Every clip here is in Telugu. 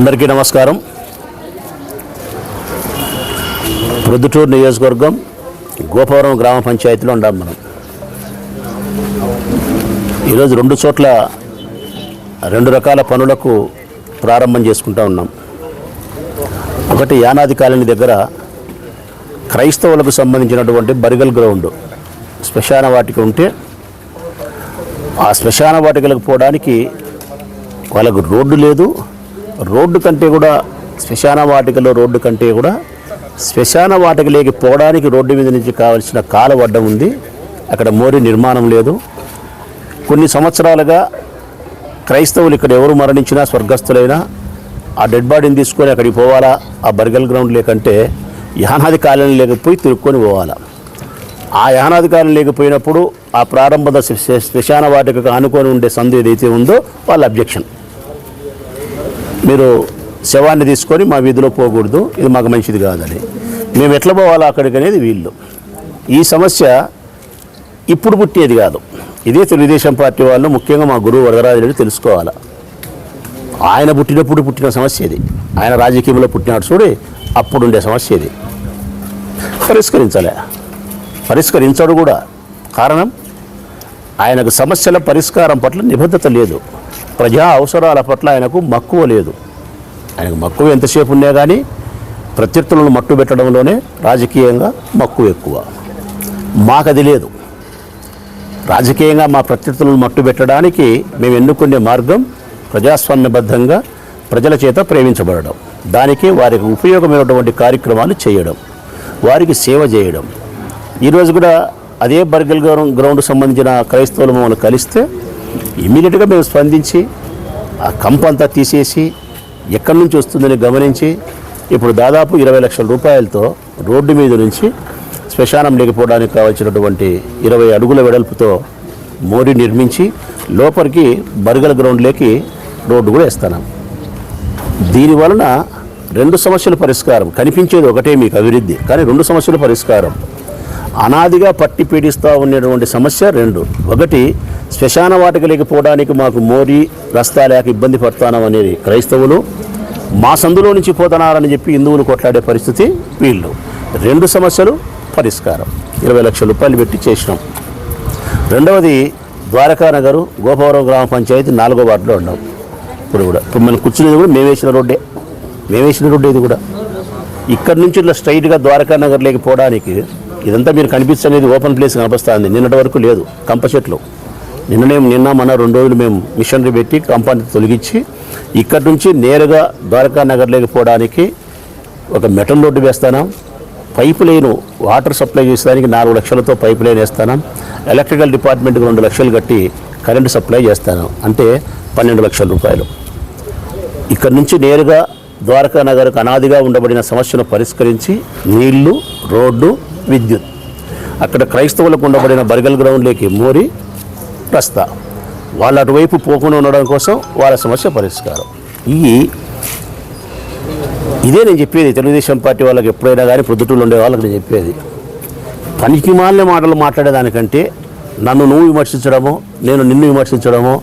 అందరికీ నమస్కారం. ప్రొద్దుటూరు నియోజకవర్గం గోపవరం గ్రామ పంచాయతీలో ఉన్నాం మనం. ఈరోజు రెండు చోట్ల రెండు రకాల పనులకు ప్రారంభం చేసుకుంటా ఉన్నాం. ఒకటి యానాది కాలనీ దగ్గర క్రైస్తవులకు సంబంధించినటువంటి బరిగల్ గ్రౌండ్ శ్మశాన వాటిక ఉంటే ఆ శ్మశాన వాటికలకు పోవడానికి వాళ్ళకు రోడ్డు లేదు రోడ్డు కంటే కూడా శ్మశాన వాటికలో రోడ్డు కంటే కూడా శ్మశాన వాటికలోకి పోవడానికి రోడ్డు మీద నుంచి కావలసిన కాల అడ్డం ఉంది. అక్కడ మోరి నిర్మాణం లేదు. కొన్ని సంవత్సరాలుగా క్రైస్తవులు ఇక్కడ ఎవరు మరణించినా స్వర్గస్థులైనా ఆ డెడ్ బాడీని తీసుకొని అక్కడికి పోవాలా? ఆ బర్గల్ గ్రౌండ్ లేకంటే యానాది కాలం లేకపోయి తిరుక్కొని పోవాలా? ఆ యానాధికారం లేకపోయినప్పుడు ఆ ప్రారంభ దశ శ్మశాన వాటికకు ఆనుకొని ఉండే సందు ఏదైతే ఉందో వాళ్ళ అబ్జెక్షన్. మీరు శవాన్ని తీసుకొని మా వీధిలో పోకూడదు. ఇది మాకు మంచిది కాదని. మేము ఎట్లా పోవాలా అక్కడికి అనేది వీళ్ళు. ఈ సమస్య ఇప్పుడు పుట్టేది కాదు. ఇదే తెలుగుదేశం పార్టీ వాళ్ళు ముఖ్యంగా మా గురువు వరదరాజు రెడ్డి తెలుసుకోవాలా. ఆయన పుట్టినప్పుడు పుట్టిన సమస్య ఇది. ఆయన రాజకీయంలో పుట్టినాడు చూడి అప్పుడుండే సమస్య ఇది. పరిష్కరించలే. పరిష్కరించడు కూడా. కారణం ఆయనకు సమస్యల పరిష్కారం పట్ల నిబద్ధత లేదు. ప్రజా అవసరాల పట్ల ఆయనకు మక్కువ లేదు. ఆయనకు మక్కువ ఎంతసేపు ఉన్నా కానీ ప్రత్యర్థులను మట్టు పెట్టడంలోనే రాజకీయంగా మక్కువ ఎక్కువ. మాకది లేదు. రాజకీయంగా మా ప్రత్యర్థులను మట్టు పెట్టడానికి మేము ఎన్నుకునే మార్గం ప్రజాస్వామ్యబద్ధంగా ప్రజల చేత ప్రేమించబడడం. దానికి వారికి ఉపయోగమైనటువంటి కార్యక్రమాలు చేయడం. వారికి సేవ చేయడం. ఈరోజు కూడా అదే బర్గల్ గ్రౌండ్ గ్రౌండ్ సంబంధించిన క్రైస్తవులు మమ్మల్ని కలిస్తే ఇమీడియట్గా మేము స్పందించి ఆ కంపంతా తీసేసి ఎక్కడి నుంచి వస్తుందని గమనించి ఇప్పుడు దాదాపు ఇరవై లక్షల రూపాయలతో రోడ్డు మీద నుంచి శ్మశానం లేకపోవడానికి కావాల్సినటువంటి ఇరవై అడుగుల వెడల్పుతో మోరీ నిర్మించి లోపలికి బర్గల్ గ్రౌండ్లోకి రోడ్డు కూడా వేస్తాను. దీని వలన రెండు సమస్యల పరిష్కారం కనిపించేది ఒకటే మీకు అభివృద్ధి కానీ రెండు సమస్యల పరిష్కారం. అనాదిగా పట్టి పీడిస్తూ ఉన్నటువంటి సమస్య రెండు. ఒకటి శ్మశాన వాటికి లేకపోవడానికి మాకు మోరీ రస్తా లేక ఇబ్బంది పడతానం అనేది క్రైస్తవులు. మా సందులో నుంచి పోతున్నారని చెప్పి హిందువులు కొట్లాడే పరిస్థితి వీళ్ళు. రెండు సమస్యలు పరిష్కారం. ఇరవై లక్షల రూపాయలు పెట్టి చేసినాం. రెండవది ద్వారకా నగరు గోపవరం గ్రామ పంచాయతీ నాలుగో వార్డులో ఉన్నాం. ఇప్పుడు కూడా ఇప్పుడు మనం కూర్చునేది కూడా మేమేసిన రోడ్డే. మేమేసిన రోడ్డే ఇది కూడా. ఇక్కడ నుంచి ఇట్లా స్ట్రైట్గా ద్వారకా నగర్ లేకపోవడానికి ఇదంతా మీరు కనిపిస్తున్నది ఓపెన్ ప్లేస్ కనిపిస్తుంది నిన్నటి వరకు లేదు కంప చెట్లు. నిన్ననే నిన్న మన రెండు రోజులు మేము మిషనరీ పెట్టి కంపెనీ తొలగించి ఇక్కడి నుంచి నేరుగా ద్వారకా నగర్లోకి పోవడానికి ఒక మెటల్ రోడ్డు వేస్తాను పైపు లైను వాటర్ సప్లై చేసేదానికి నాలుగు లక్షలతో పైపు లైన్ వేస్తాను ఎలక్ట్రికల్ డిపార్ట్మెంట్కి రెండు లక్షలు కట్టి కరెంటు సప్లై చేస్తాను అంటే పన్నెండు లక్షల రూపాయలు. ఇక్కడ నుంచి నేరుగా ద్వారకా నగర్కు అనాదిగా ఉండబడిన సమస్యను పరిష్కరించి నీళ్ళు రోడ్డు విద్యుత్. అక్కడ క్రైస్తవులకు ఉండబడిన బర్గల్ గ్రౌండ్లోకి మోరి ప్రస్త వాళ్ళ అటువైపు పోకుండా ఉండడం కోసం వాళ్ళ సమస్య పరిష్కారం. ఈ ఇదే నేను చెప్పేది. తెలుగుదేశం పార్టీ వాళ్ళకి ఎప్పుడైనా కానీ పొద్దుటూళ్ళు ఉండే వాళ్ళకి నేను చెప్పేది. పనికి మాలిన మాటలు మాట్లాడేదానికంటే నన్ను నువ్వు విమర్శించడమో నేను నిన్ను విమర్శించడమో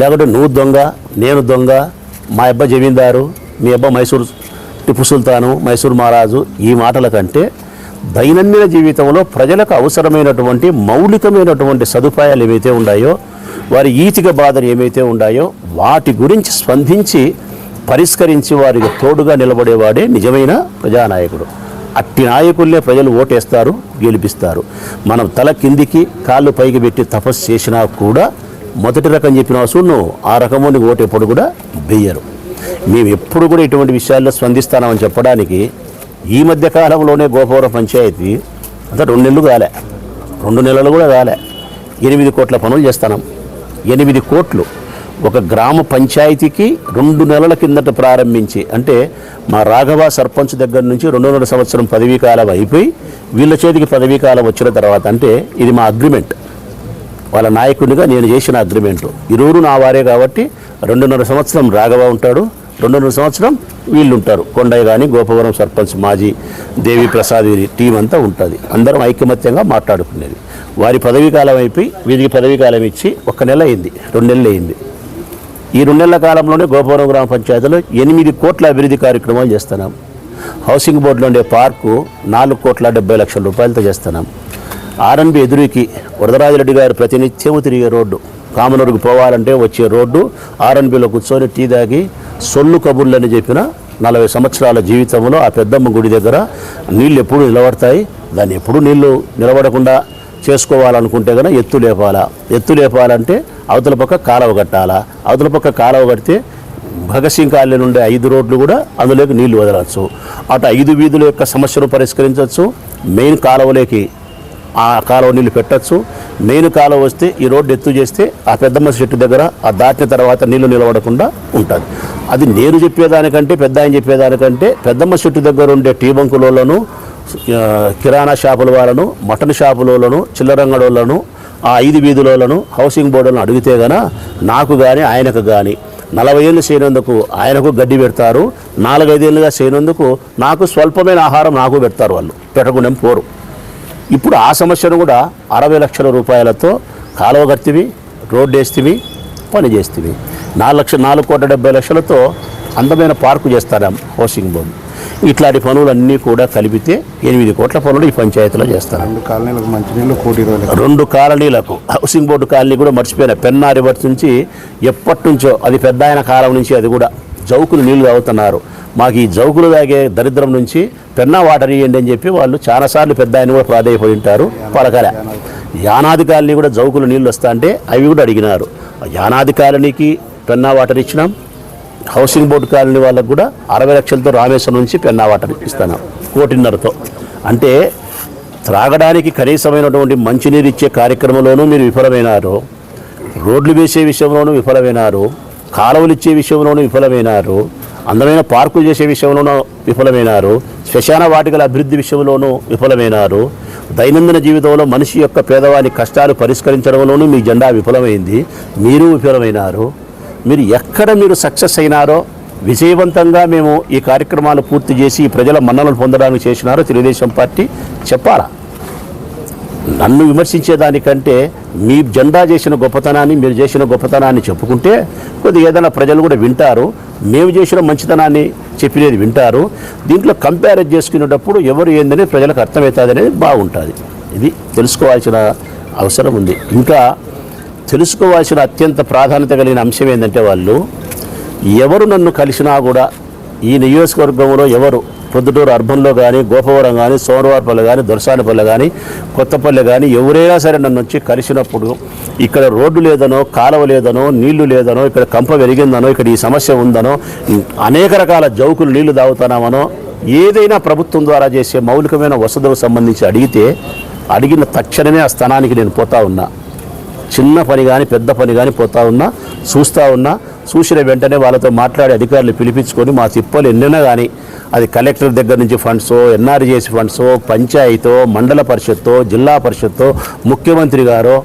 లేకుంటే నువ్వు దొంగ నేను దొంగ మా అబ్బ జమీందారు మీ అబ్బ మైసూరు టిప్పు సుల్తాను మైసూరు మహారాజు ఈ మాటల కంటే దైనందిన జీవితంలో ప్రజలకు అవసరమైనటువంటి మౌలికమైనటువంటి సదుపాయాలు ఏవైతే ఉన్నాయో వారి ఈతిక బాధలు ఏమైతే ఉన్నాయో వాటి గురించి స్పందించి పరిష్కరించి వారికి తోడుగా నిలబడేవాడే నిజమైన ప్రజానాయకుడు. అట్టి నాయకుల్నే ప్రజలు ఓటేస్తారు గెలిపిస్తారు. మనం తల కిందికి కాళ్ళు పైకి పెట్టి తపస్సు చేసినా కూడా మొదటి రకం చెప్పిన వసూను ఆ రకముని ఓటు ఎప్పుడు కూడా వెయ్యరు. మేము ఎప్పుడు కూడా ఇటువంటి విషయాల్లో స్పందిస్తామని చెప్పడానికి ఈ మధ్య కాలంలోనే గోపవరం పంచాయతీ అంతా రెండు నెలలు కాలే. రెండు నెలలు కూడా కాలే. ఎనిమిది కోట్ల పనులు చేస్తున్నాం. ఎనిమిది కోట్లు ఒక గ్రామ పంచాయతీకి రెండు నెలల కిందట ప్రారంభించి అంటే మా రాఘవ సర్పంచ్ దగ్గర నుంచి రెండున్నర సంవత్సరం పదవీ కాలం అయిపోయి వీళ్ళ చేతికి పదవీ కాలం వచ్చిన తర్వాత అంటే ఇది మా అగ్రిమెంట్. వాళ్ళ నాయకునిగా నేను చేసిన అగ్రిమెంట్. ఇరువురు నా వారే కాబట్టి రెండున్నర సంవత్సరం రాఘవ ఉంటాడు. రెండున్నర సంవత్సరం వీళ్ళు ఉంటారు కొండయ్య కానీ గోపవరం సర్పంచ్ మాజీ దేవి ప్రసాద్ వీరి టీం అంతా ఉంటుంది. అందరం ఐకమత్యంగా మాట్లాడుకునేది. వారి పదవీ కాలం అయిపోయి వీరికి పదవీ కాలం ఇచ్చి ఒక నెల అయింది. రెండు నెలలు అయింది. ఈ రెండు నెలల కాలంలోనే గోపవరం గ్రామ పంచాయతీలో ఎనిమిది కోట్ల అభివృద్ధి కార్యక్రమాలు చేస్తున్నాం. హౌసింగ్ బోర్డులో ఉండే పార్కు నాలుగు కోట్ల డెబ్బై లక్షల రూపాయలతో చేస్తున్నాం. ఆర్ఎన్బి ఎదురుకి వరదరాజరెడ్డి గారు ప్రతినిత్యము తిరిగే రోడ్డు. కామనూరుకు పోవాలంటే వచ్చే రోడ్డు ఆర్ఎన్బిలో కూర్చొని టీ తాగి సొల్లు కబుర్లని చెప్పిన నలభై సంవత్సరాల జీవితంలో ఆ పెద్దమ్మ గుడి దగ్గర నీళ్ళు ఎప్పుడు నిలబడతాయి. దాన్ని ఎప్పుడు నీళ్ళు నిలబడకుండా చేసుకోవాలనుకుంటే కనుక ఎత్తు లేపాలా? ఎత్తు లేపాలంటే అవతల పక్క కాలువ కట్టాలా? అవతల పక్క కాలువ కడితే భగత్ సింగ్ కాలనీ నుండి ఐదు రోడ్లు కూడా అందులోకి నీళ్ళు వదలవచ్చు అటు ఐదు వీధుల యొక్క సమస్యను పరిష్కరించవచ్చు. మెయిన్ కాలువలోకి ఆ కాలువ నీళ్ళు పెట్టచ్చు. మెయిన్ కాలువ వస్తే ఈ రోడ్డు ఎత్తు చేస్తే ఆ పెద్దమ్మ చెట్టు దగ్గర ఆ దాటిన తర్వాత నీళ్ళు నిలబడకుండా ఉంటుంది. అది నేను చెప్పేదానికంటే పెద్ద ఆయన చెప్పేదానికంటే పెద్దమ్మ చెట్టు దగ్గర ఉండే టీ బంకులలోను కిరాణా షాపుల వాళ్ళను మటన్ షాపులలోను చిల్లరంగడోళ్ళను ఆ ఐదు వీధులలోను హౌసింగ్ బోర్డులను అడిగితే గన నాకు కానీ ఆయనకు కానీ నలభై ఏళ్ళు చేయనందుకు ఆయనకు గడ్డి పెడతారు. నాలుగైదేళ్ళుగా చేయనందుకు నాకు స్వల్పమైన ఆహారం నాకు పెడతారు వాళ్ళు. పెట్టకుండా పోరు. ఇప్పుడు ఆ సమస్యను కూడా అరవై లక్షల రూపాయలతో కాలువ కట్టివి రోడ్డు వేస్తేవి పని చేస్తేవి. నాలుగు లక్షల నాలుగు కోట్ల డెబ్బై లక్షలతో అందమైన పార్కు చేస్తారాం హౌసింగ్ బోర్డు. ఇట్లాంటి పనులన్నీ కూడా కలిపితే ఎనిమిది కోట్ల పనులు ఈ పంచాయతీలో చేస్తారు. రెండు కాలనీలకు మంచినీళ్ళు కోటి రెండు కాలనీలకు హౌసింగ్ బోర్డు కాలనీ కూడా మర్చిపోయిన పెన్నా రివర్ నుంచి ఎప్పటి నుంచో అది పెద్ద ఆయన కాలం నుంచి అది కూడా జౌకులు నీళ్ళు తాగుతున్నారు. మాకు ఈ జౌకులు తాగే దరిద్రం నుంచి పెన్నా వాటర్ ఇవ్వండి అని చెప్పి వాళ్ళు చాలాసార్లు పెద్ద ఆయన కూడా ప్రాధాయపడి ఉంటారు పలకలే. యానాది కాలనీ కూడా జౌకులు నీళ్ళు వస్తా అంటే అవి కూడా అడిగినారు. యానాది కాలనీకి పెన్నా వాటర్ ఇచ్చినాం. హౌసింగ్ బోర్డు కాలనీ వాళ్ళకు కూడా అరవై లక్షలతో రామేశ్వరం నుంచి పెన్నా వాటర్ ఇస్తాను కోటిన్నరతో. అంటే త్రాగడానికి కనీసమైనటువంటి మంచినీరు ఇచ్చే కార్యక్రమంలోనూ మీరు విఫలమైనారు రోడ్లు వేసే విషయంలోనూ విఫలమైనారు కాలువలు ఇచ్చే విషయంలోనూ విఫలమైనారు అందమైన పార్కులు చేసే విషయంలోనూ విఫలమైనారు శ్మశాన వాటికల అభివృద్ధి విషయంలోనూ విఫలమైనారు. దైనందిన జీవితంలో మనిషి యొక్క పేదవాని కష్టాలు పరిష్కరించడంలోనూ మీ జెండా విఫలమైంది మీరు విఫలమైనారు. మీరు ఎక్కడ మీరు సక్సెస్ అయినారో విజయవంతంగా మేము ఈ కార్యక్రమాలు పూర్తి చేసి ప్రజల మన్ననలు పొందడానికి చేసినారో తెలుగుదేశం పార్టీ చెప్పాలా? నన్ను విమర్శించేదానికంటే మీ జెండా చేసిన గొప్పతనాన్ని మీరు చేసిన గొప్పతనాన్ని చెప్పుకుంటే కొద్దిగా ఏదైనా ప్రజలు కూడా వింటారు. మేము చేసిన మంచితనాన్ని చెప్పినది వింటారు. దీంట్లో కంపేర్ చేసుకునేటప్పుడు ఎవరు ఏందని ప్రజలకు అర్థమవుతుంది అనేది బాగుంటుంది. ఇది తెలుసుకోవాల్సిన అవసరం ఉంది. ఇంకా తెలుసుకోవాల్సిన అత్యంత ప్రాధాన్యత కలిగిన అంశం ఏంటంటే వాళ్ళు ఎవరు నన్ను కలిసినా కూడా ఈ నియోజకవర్గంలో ఎవరు పొద్దుటూరు అర్బన్లో కానీ గోపవరం కానీ సోమవారపల్లె కానీ దొరసానిపల్లె కానీ కొత్తపల్లె కానీ ఎవరైనా సరే నన్ను వచ్చి కలిసినప్పుడు ఇక్కడ రోడ్డు లేదనో కాలువ లేదనో నీళ్ళు లేదనో ఇక్కడ కంప వెలిగిందనో ఇక్కడ ఈ సమస్య ఉందనో అనేక రకాల జౌకులు నీళ్ళు తాగుతున్నామనో ఏదైనా ప్రభుత్వం ద్వారా చేసే మౌలికమైన వసతులకు సంబంధించి అడిగితే అడిగిన తక్షణమే ఆ స్థానానికి నేను పోతా ఉన్నా. చిన్న పని కానీ పెద్ద పని కానీ పోతా ఉన్నా చూస్తూ ఉన్నా చూసిన వెంటనే వాళ్ళతో మాట్లాడి అధికారులు పిలిపించుకొని మా తిప్పలు ఎన్నైనా కానీ అది కలెక్టర్ దగ్గర నుంచి ఫండ్స్ ఎన్ఆర్జేసి ఫండ్స్ పంచాయతో మండల పరిషత్తో జిల్లా పరిషత్తో ముఖ్యమంత్రి గారో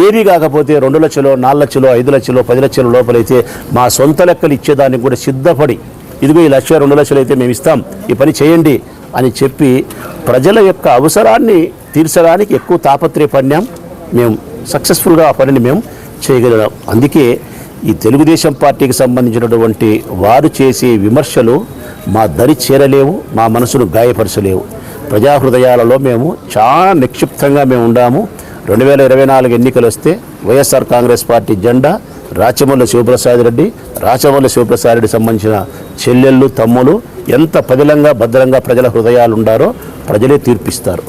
ఏవి కాకపోతే రెండు లక్షలు నాలుగు లక్షలు ఐదు లక్షలు పది లక్షల లోపలైతే మా సొంత లెక్కలు ఇచ్చేదానికి కూడా సిద్ధపడి ఇదిగో ఈ లక్ష రెండు లక్షలు అయితే మేము ఇస్తాం ఈ పని చేయండి అని చెప్పి ప్రజల యొక్క అవసరాన్ని తీర్చడానికి ఎక్కువ తాపత్రయపడినాం మేము. సక్సెస్ఫుల్గా ఆ పనిని మేము చేయగలిగాం. అందుకే ఈ తెలుగుదేశం పార్టీకి సంబంధించినటువంటి వారు చేసే విమర్శలు మా దరి చేరలేవు మా మనసును గాయపరచలేవు. ప్రజా హృదయాలలో మేము చాలా నిక్షిప్తంగా మేము ఉండాము రెండు వేల ఇరవై నాలుగు ఎన్నికలు వస్తే వైఎస్ఆర్ కాంగ్రెస్ పార్టీ జెండా రాచమల్లి శివప్రసాద్ రెడ్డి రాచమల్లి శివప్రసాద్ రెడ్డి సంబంధించిన చెల్లెళ్ళు తమ్ములు ఎంత పదిలంగా భద్రంగా ప్రజల హృదయాలు ఉండారో ప్రజలే తీర్పిస్తారు.